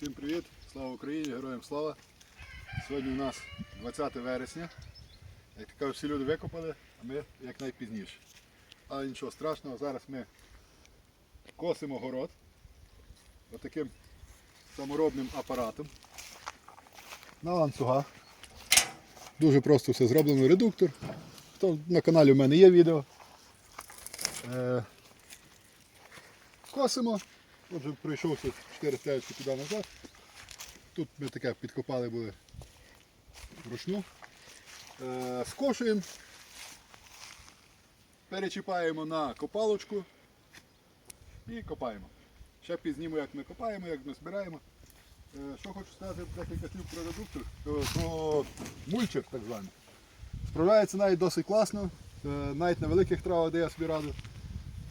Всім привіт! Слава Україні! Героям слава! Сьогодні у нас 20 вересня. Як кажеш, всі люди викопали, а ми як найпізніше. Але нічого страшного, зараз ми косимо город отаким саморобним апаратом на ланцюгах. Дуже просто все зроблено. Редуктор. То на каналі в мене є відео. Е, косимо. Отже, пройшовся 4 стежки туди назад. Тут ми таке підкопали були вручну. Е, скошуємо, перечіпаємо на копалочку і копаємо. Ще пізнімо, як ми копаємо, як ми збираємо. Е, що хочу сказати декілька слів про редуктор, е, про мульчер так званий. Справляється навіть досить класно, навіть на великих травах, де я собі раду.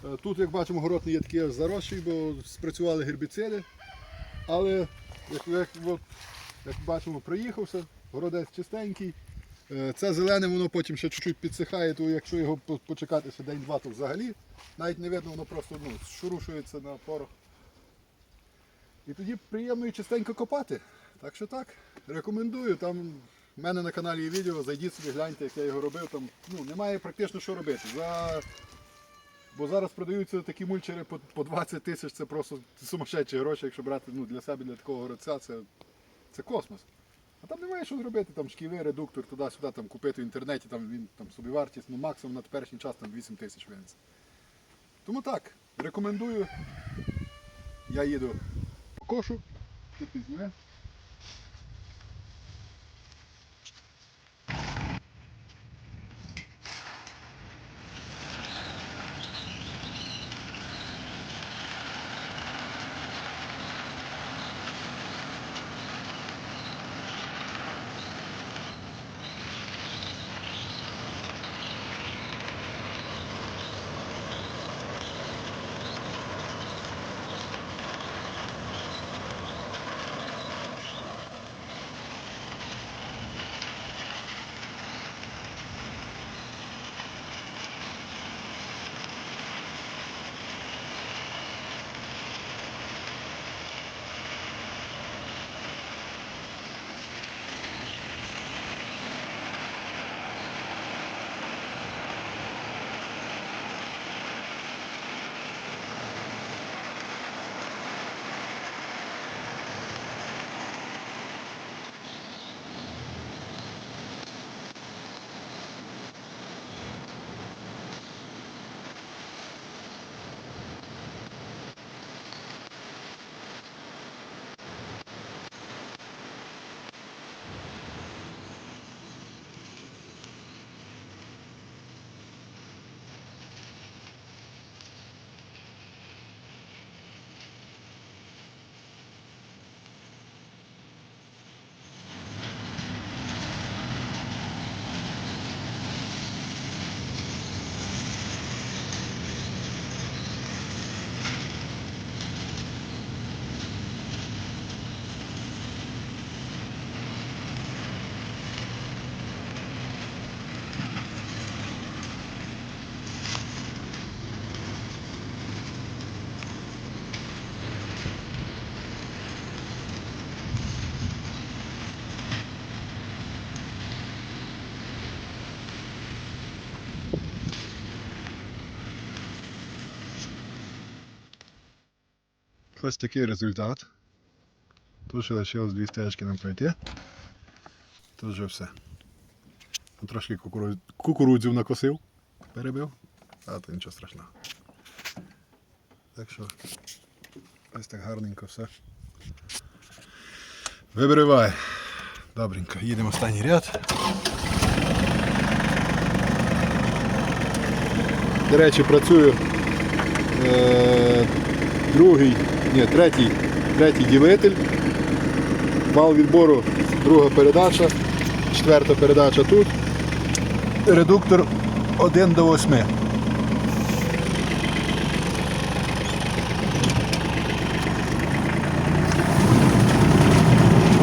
Е, Тут, як бачимо, город не є такий аж бо спрацювали гербіциди. Але як, як, от, як бачимо, проїхався, городець чистенький. Е, Це зелене, воно потім ще чуть-чуть підсихає, то якщо його по- почекати ще день-два, то взагалі навіть не видно, воно просто ну, шурушується на порох. І тоді приємно і чистенько копати. Так що так, рекомендую. Там в мене на каналі є відео, зайдіть собі, гляньте, як я його робив. Там ну, немає практично що робити. За... Бо зараз продаються такі мульчери по, по 20 тисяч, це просто сумасшедші гроші, якщо брати ну, для себе, для такого городця, це, це космос. А там немає що зробити, там шківи, редуктор, туди-сюди там купити в інтернеті, там він там собі вартість, ну максимум на теперішній час там 8 тисяч винесе. Тому так, рекомендую. Я їду по кошу, ти пізніше. Ось такий результат. Тут ще лишилось дві стежки нам пройти. Тут вже все. Трошки кукурудз... кукурудзів накосив, перебив, а то нічого страшного. Так що ось так гарненько все. Вибривай. Добренько, їдемо останній ряд. До речі, працюю е, другий, ні, третій, третій ділитель. Вал відбору, друга передача, четверта передача тут. Редуктор 1 до 8.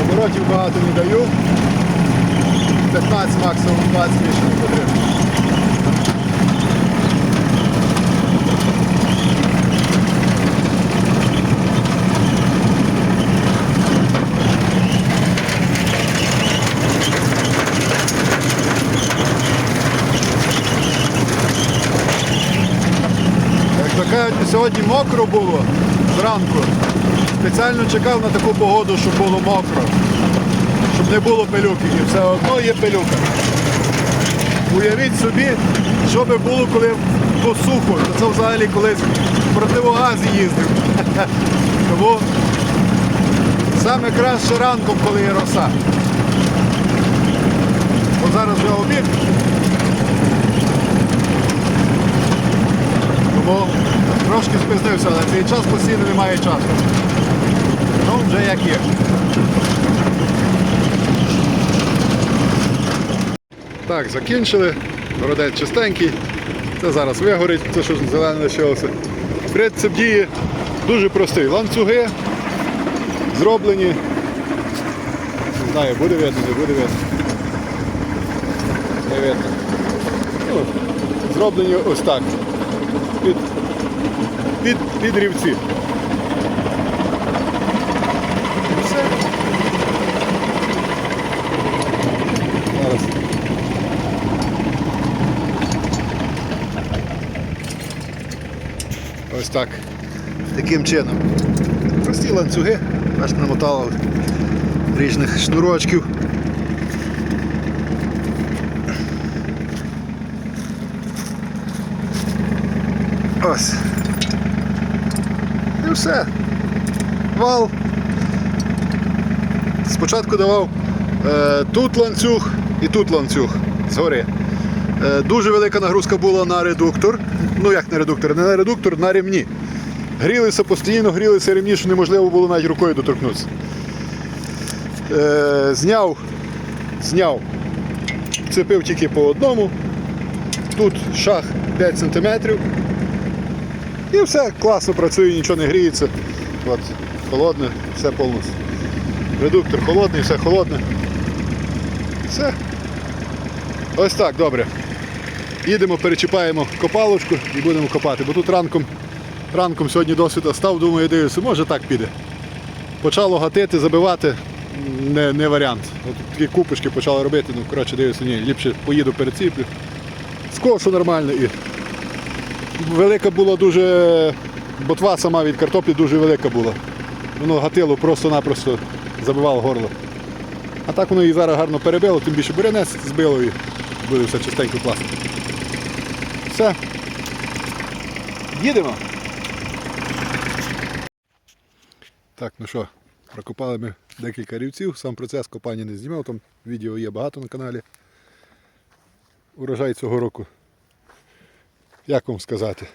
Оборотів багато не даю. 15 максимум 20 більше потрібно. Сьогодні мокро було зранку. Спеціально чекав на таку погоду, щоб було мокро. Щоб не було пилюки. І все одно є пилюка. Уявіть собі, що би було, коли посухо. Це взагалі колись в противогазі їздив. Тому саме краще ранком, коли є роса. Бо зараз вже обід. Тому трошки спізнився, але цей час постійно немає часу. Ну, вже як є. Так, закінчили. Городець чистенький. Це зараз вигорить, це що зелене лишилося. Принцип дії дуже простий. Ланцюги зроблені. Не знаю, буде видно, не буде видно. Не видно. Ну, зроблені ось так. Під, під, рівці. Все. Зараз. Ось так. Таким чином. Прості ланцюги, аж намотало різних шнурочків. Ось. Все. Вал. Спочатку давав е, тут ланцюг і тут ланцюг згори. Е, дуже велика нагрузка була на редуктор. Ну як на редуктор, не на редуктор, на ремні. Грілися постійно, грілися ремні, що неможливо було навіть рукою доторкнутися. Е, зняв, зняв, цепив тільки по одному. Тут шах 5 см. І все класно працює, нічого не гріється. От, холодне, все повністю. Редуктор холодний, все холодне. Все. Ось так, добре. Їдемо, перечіпаємо копалочку і будемо копати. Бо тут ранком, ранком сьогодні досвіта став, думаю, дивлюся, може так піде. Почало гатити, забивати не, не варіант. От такі купочки почали робити, ну коротше дивлюся, ні, ліпше поїду переціплю. Скошу нормально і велика була дуже. Ботва сама від картоплі дуже велика була. Воно гатило просто-напросто забивало горло. А так воно і зараз гарно перебило, тим більше бурянець збило і буде все чистенько класно. Все. Їдемо. Так, ну що, прокопали ми декілька рівців, сам процес копання не знімав, там відео є багато на каналі. Урожай цього року. Як вам сказати?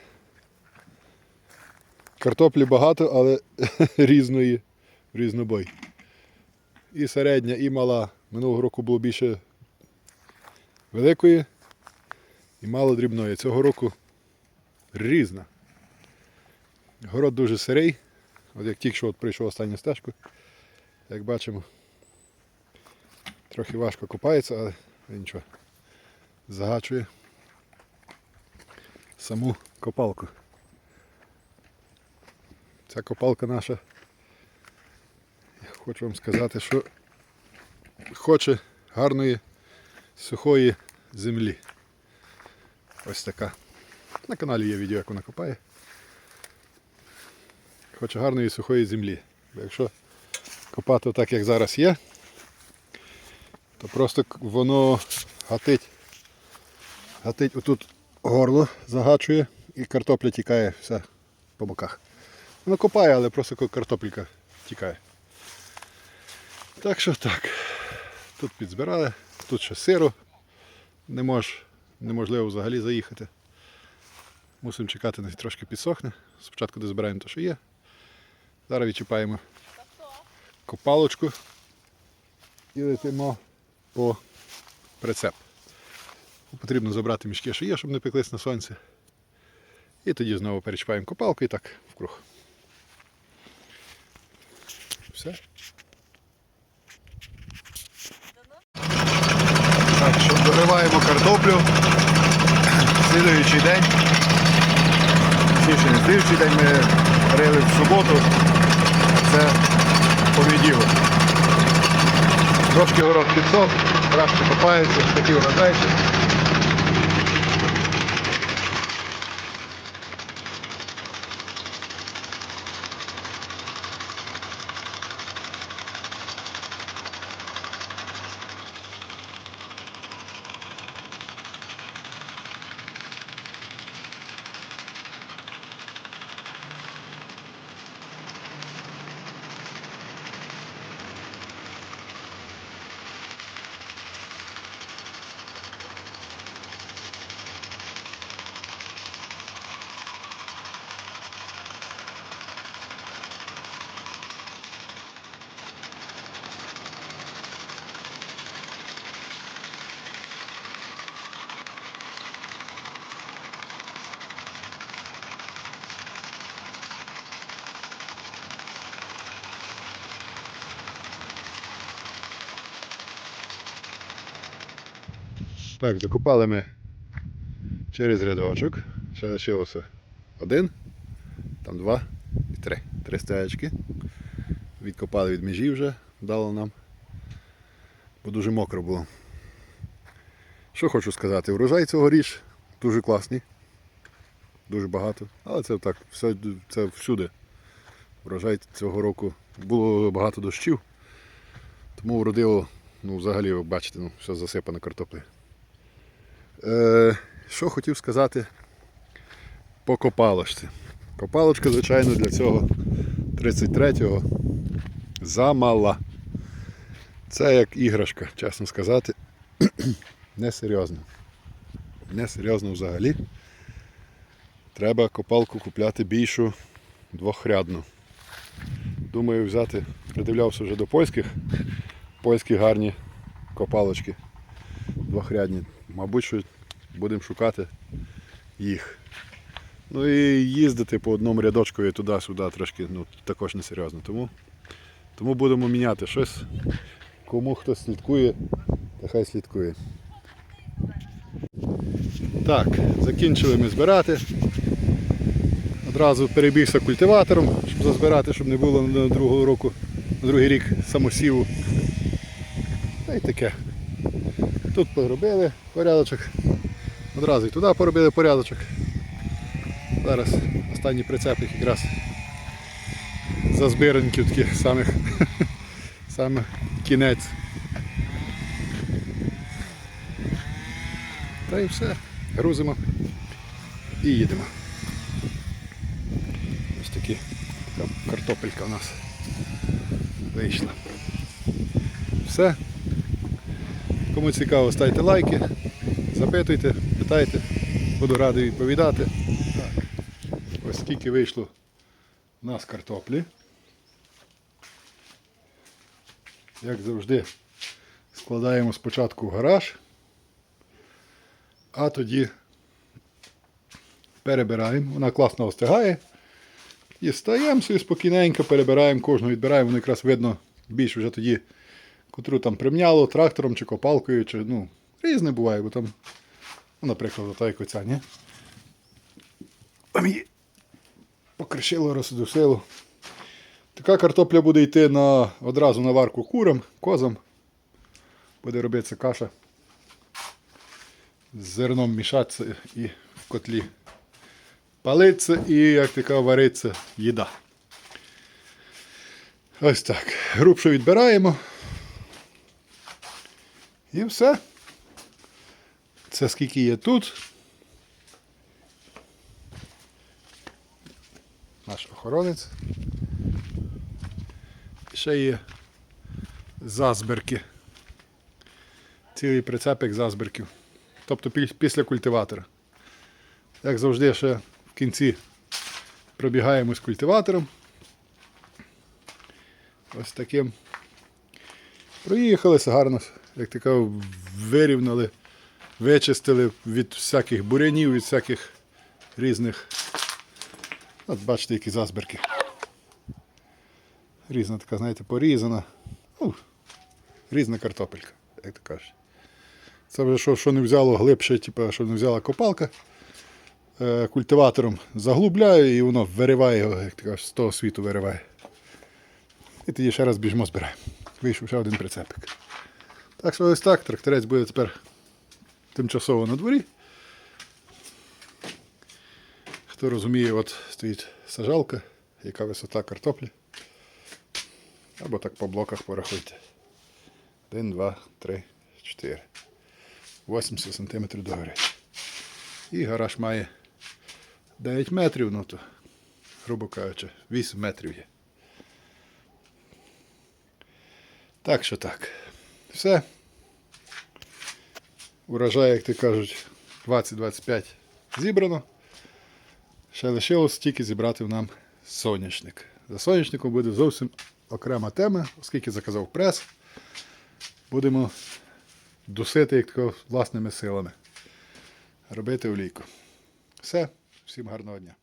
Картоплі багато, але різної, різнобой. І середня, і мала. Минулого року було більше великої і мало дрібної. Цього року різна. Город дуже сирий. От як тільки що от прийшов останню стежку, як бачимо, трохи важко копається, але нічого. Загачує саму копалку. Ця копалка наша, я хочу вам сказати, що хоче гарної сухої землі. Ось така. На каналі є відео, як вона копає. Хоче гарної сухої землі. Бо якщо копати так, як зараз є, то просто воно гатить, гатить отут горло загачує і картопля тікає вся по боках. Воно копає, але просто картопелька тікає. Так що так. Тут підзбирали, тут ще сиро. Не мож, неможливо взагалі заїхати. Мусимо чекати, трошки підсохне. Спочатку дозбираємо те, що є. Зараз відчіпаємо копалочку і летимо по прицеп. Потрібно забрати мішки, що є, щоб не пеклись на сонці. І тоді знову перечіпаємо копалку і так вкруг. Все. Так, що дориваємо картоплю. Слідуючий день. Точніше, не слідуючий день ми рили в суботу. Це понеділок. Трошки город підсох, краще копається, такі урожайчик. Так, докопали ми через рядочок. Ще лишилося один, там два і три. Три стаєчки. Відкопали від межі вже, дало нам. Бо дуже мокро було. Що хочу сказати, врожай цьогоріч дуже класний. Дуже багато. Але це так, все, це всюди. Врожай цього року було багато дощів. Тому вродило, ну взагалі, ви бачите, ну, все засипано картоплею. Е, що хотів сказати по копалочці. Копалочка, звичайно, для цього 33-го замала. Це як іграшка, чесно сказати. Несерйозно. Несерйозно взагалі. Треба копалку купляти більшу двохрядну. Думаю, взяти, придивлявся вже до польських. Польські гарні копалочки двохрядні. Мабуть, що будемо шукати їх. Ну і їздити по одному рядочку туди-сюди трошки ну, також несерйозно. Тому, тому будемо міняти щось. Кому хто слідкує, то хай слідкує. Так, закінчили ми збирати. Одразу перебігся культиватором, щоб зазбирати, щоб не було на другого року, на другий рік самосіву. Та й таке. Тут поробили порядочок. Одразу і туди поробили порядочок. Зараз останній прицепник якраз зазбираньків таких самих саме кінець. Та і все. Грузимо і їдемо. Ось такі, така картопелька у нас вийшла. Все. Кому цікаво, ставте лайки, запитуйте, питайте, буду радий відповідати. Ось скільки вийшло у нас картоплі. Як завжди, складаємо спочатку в гараж, а тоді перебираємо. Вона класно остигає. І стаємо собі спокійненько, перебираємо кожну, відбираємо, воно якраз видно більш вже тоді, котру там примняло трактором чи копалкою, чи ну, різне буває, бо там, ну, наприклад, ота як оця, ні? Там її покришило, роздусило. Така картопля буде йти на, одразу на варку курам, козам. Буде робитися каша. З зерном мішатися і в котлі палиться і, як така, вариться їда. Ось так. Грубшу відбираємо. І все. Це скільки є тут. Наш охоронець. Ще є зазбірки. Цілий прицепик зазбірків. Тобто після культиватора. Як завжди, ще в кінці пробігаємо з культиватором. Ось таким. Проїхалися гарно, як така вирівняли, вичистили від всяких бурянів, від всяких різних. От бачите, які зазбірки. Різна така, знаєте, порізана. Ну, різна картопелька, як то кажуть. Це вже що, що не взяло глибше, типу, що не взяла копалка. Е, культиватором заглубляю і воно вириває його, як то кажуть, з того світу вириває. І тоді ще раз біжмо збираємо. Вийшов ще один прицепик. Так що ось так, тракторець буде тепер тимчасово на дворі. Хто розуміє, от стоїть сажалка, яка висота картоплі. Або так по блоках порахуйте. 1, 2, 3, 4. 80 см догори. І гараж має 9 метрів, ну то, грубо кажучи, 8 метрів є. Так що так. Все. Урожай, як ти кажуть, 20-25 зібрано. Ще лишилось тільки зібрати нам соняшник. За соняшником буде зовсім окрема тема, оскільки заказав прес. Будемо дусити як власними силами. Робити олійку. Все, всім гарного дня.